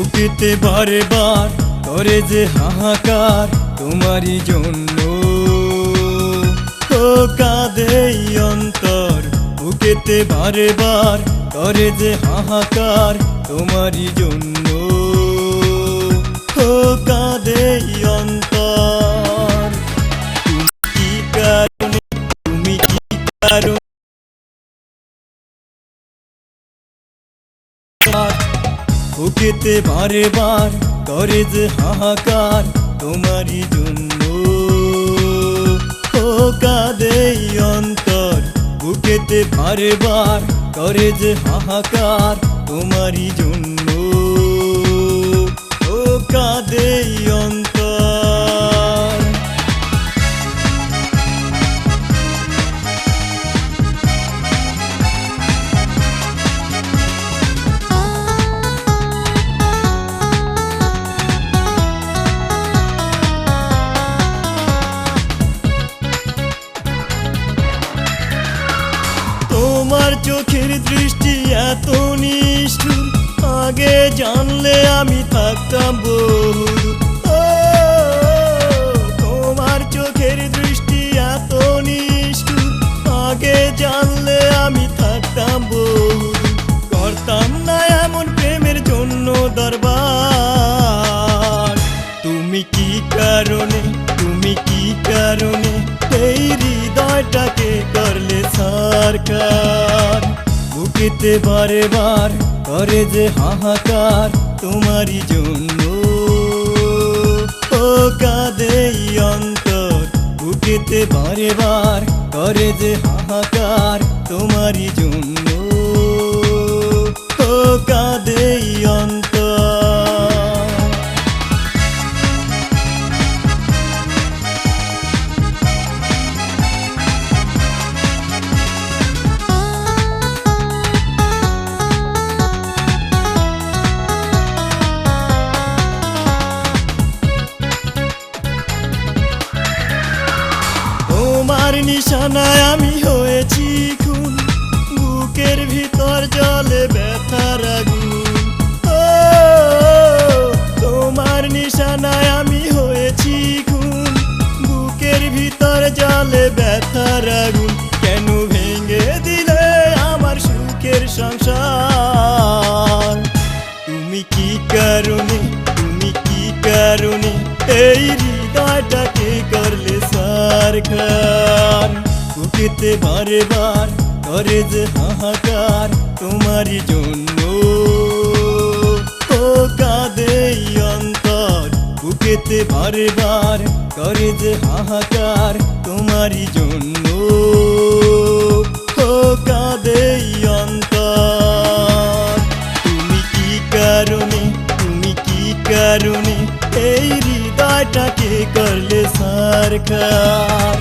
বুকেতে বারে বার করে যে হাহাকার তোমারই জন্য। তো কাঁদে অন্তর, বুকেতে বারে বার করে যে হাহাকার তোমারই জন্য। বুকেতে বারে বার করে যে হাহাকার তোমারই জন্য। ও কাঁদে এই অন্তর, বুকেতে বারে বার করে যে হাহাকার তোমারই জন্য। তোমার চোখের দৃষ্টি এত নিষ্ঠুর। আগে জানলে আমি থাকতাম বহু তোমার চোখের দৃষ্টি এত নিষ্ঠুর। আগে জানলে আমি থাকতাম বহু করতাম না এমন প্রেমের জন্য দরবার। তুমি কি কারণে, তুমি কি কারণে এই হৃদয়টাকে করলে সরকার। বুকেতে বারে বার করে যে হাহাকার তোমারই জন্য। ও কাঁদে অন্তর বুকেতে বারে বার করে যে হাহাকার তোমারই জন্য। তোমার নিশানায় আমি হয়েছি খুন। বুকের ভিতর জলে ব্যথার আগুন। ও, তোমার নিশানায় আমি হয়েছি খুন। বুকের ভিতর জলে ব্যথার আগুন। কেন ভেঙে দিলে আমার সুখের সংসার? তুমি কি কারণে তুমি কি কারণে এই হৃদয়টাকে করলে সারখার বুকেতে বারে বার করে যে হাহাকার তোমারই জন্য। ও কাঁদে অন্তর, বুকেতে বারে বার করে যে হাহাকার তোমারই জন্য। ও কাঁদে অন্তর, তুমি কি কারণে, তুমি কি কারণে এই হৃদয়টাকে করলে সরকার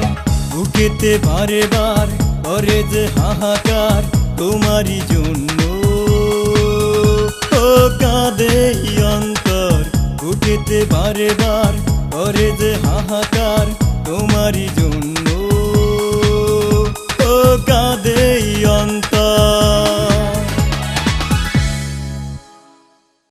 বুকেতে বারে বার করে যে হাহাকার তোমারই জন্য। ও কাঁদে অন্তর বুকেতে বারে বার।